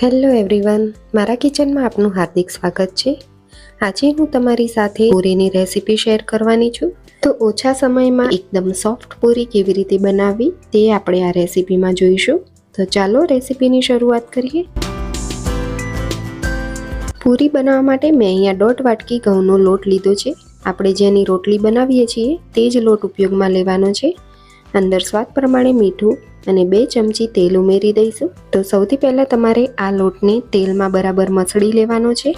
Hello everyone, મારા કિચનમાં આપનું હાર્દિક સ્વાગત છે. આજે હું તમારી સાથે પૂરીની રેસીપી શેર કરવાની છું. તો ઓછા સમયમાં એકદમ સોફ્ટ પૂરી કેવી રીતે બનાવવી તે આપણે આ રેસીપીમાં જોઈશું. તો ચાલો રેસીપીની શરૂઆત કરીએ. પૂરી બનાવવા માટે મેં અહીંયા દોઢ વાટકી ઘઉંનો લોટ લીધો છે. આપણે જેની રોટલી બનાવીએ છીએ તે જ લોટ ઉપયોગમાં લેવાનો છે. અંદર સ્વાદ પ્રમાણે મીઠું અને બે ચમચી તેલ ઉમેરી દઈશું. તો સૌથી પહેલાં તમારે આ લોટને તેલમાં બરાબર મસળી લેવાનો છે.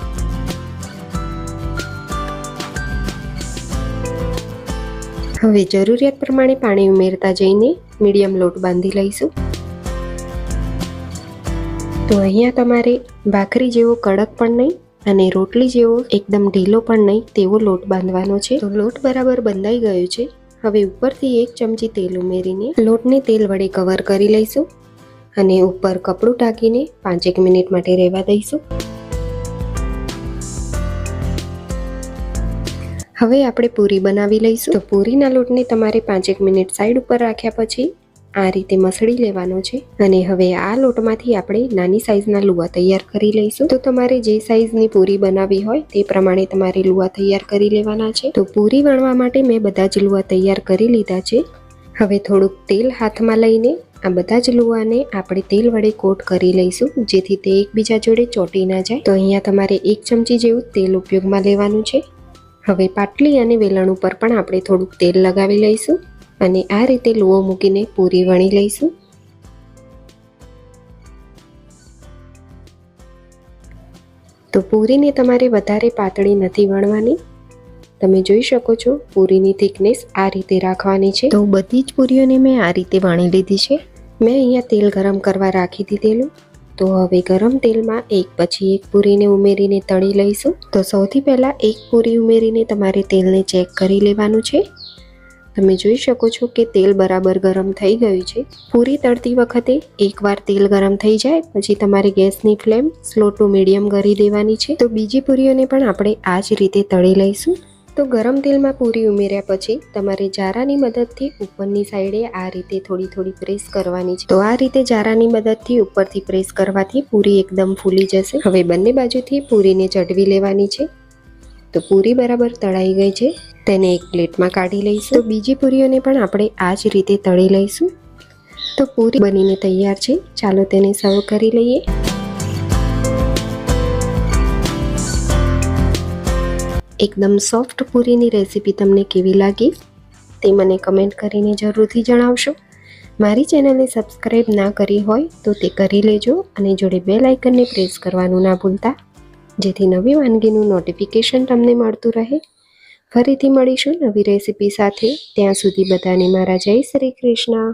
હવે જરૂરિયાત પ્રમાણે પાણી ઉમેરતા જઈને મીડિયમ લોટ બાંધી લઈશું. તો અહીંયા તમારે ભાખરી જેવો કડક પણ નહીં અને રોટલી જેવો એકદમ ઢીલો પણ નહીં તેવો લોટ બાંધવાનો છે. તો લોટ બરાબર બંધાઈ ગયો છે. હવે ઉપરથી એક ચમચી તેલ ઉમેરીને લોટને તેલ વડે કવર કરી લઈશું અને ઉપર કપડું ટાંકીને પાંચેક મિનિટ માટે રહેવા દઈશું. હવે આપણે પૂરી બનાવી લઈશું. તો પૂરીના લોટને તમારે પાંચેક મિનિટ સાઈડ ઉપર રાખ્યા પછી આ રીતે મસળી લેવાનો છે અને હવે આ લોટમાંથી આપણે નાની સાઈઝના લુવા તૈયાર કરી લઈશું. તો તમારે જે સાઈઝની પૂરી બનાવી હોય તે પ્રમાણે તમારે લુવા તૈયાર કરી લેવાના છે. તો પૂરી વણવા માટે મેં બધા જ લુવા તૈયાર કરી લીધા છે. હવે થોડુંક તેલ હાથમાં લઈને આ બધા જ લુવાને આપણે તેલ વડે કોટ કરી લઈશું, જેથી તે એકબીજા જોડે ચોટી ના જાય. તો અહીંયા તમારે એક ચમચી જેવું તેલ ઉપયોગમાં લેવાનું છે. હવે પાટલી અને વેલણ ઉપર પણ આપણે થોડુંક તેલ લગાવી લઈશું. અને આ રીતે લુઓ મૂકીને પૂરી વણી લઈશું. તો પૂરીને તમારે વધારે પાતળી નથી વણવાની. તમે જોઈ શકો છો પૂરીની થિકનેસ આ રીતે રાખવાની છે. તો બધી જ પૂરીઓને મેં આ રીતે વણી લીધી છે. મેં અહીંયા તેલ ગરમ કરવા રાખી દીધેલું. તો હવે ગરમ તેલમાં એક પછી એક પૂરીને ઉમેરીને તળી લઈશું. તો સૌથી પહેલાં એક પૂરી ઉમેરીને તમારે તેલને ચેક કરી લેવાનું છે. તમે જોઈ શકો છો કે તેલ બરાબર ગરમ થઈ ગયું છે. પૂરી તળતી વખતે એકવાર તેલ ગરમ થઈ જાય, પછી તમારે ગેસની ફ્લેમ સ્લો ટુ મીડિયમ કરી દેવાની છે. તો બીજી પૂરીઓને પણ આપણે આ જ રીતે તળી લઈશું. તો ગરમ તેલમાં પૂરી ઉમેર્યા પછી તમારે જારાની મદદથી ઉપરની સાઈડે આ રીતે થોડી થોડી પ્રેસ કરવાની છે. તો આ રીતે જારાની મદદથી ઉપરથી પ્રેસ કરવાથી પૂરી એકદમ ફૂલી જશે. હવે બંને બાજુથી પૂરીને ચડવી લેવાની છે. તો પૂરી બરાબર તળાઈ ગઈ છે. તેને એક પ્લેટમાં કાઢી લઈશું. તો બીજી પૂરીઓને પણ આપણે આ જ રીતે તળી લઈશું. તો પૂરી બનીને તૈયાર છે. ચાલો તેને સર્વ કરી લઈએ. એકદમ સોફ્ટ પૂરીની રેસીપી તમને કેવી લાગી તે મને કમેન્ટ કરીને જરૂરથી જણાવશો. મારી ચેનલને સબસ્ક્રાઈબ ના કરી હોય તો તે કરી લેજો અને જોડે બે લાઇકનને પ્રેસ કરવાનું ના ભૂલતા. જેથી નવી વાનગીનું નોટિફિકેશન તમને મળતું રહે. ફરીથી મળીશું નવી રેસીપી સાથે. ત્યાં સુધી બધાને મારા જય શ્રી કૃષ્ણ.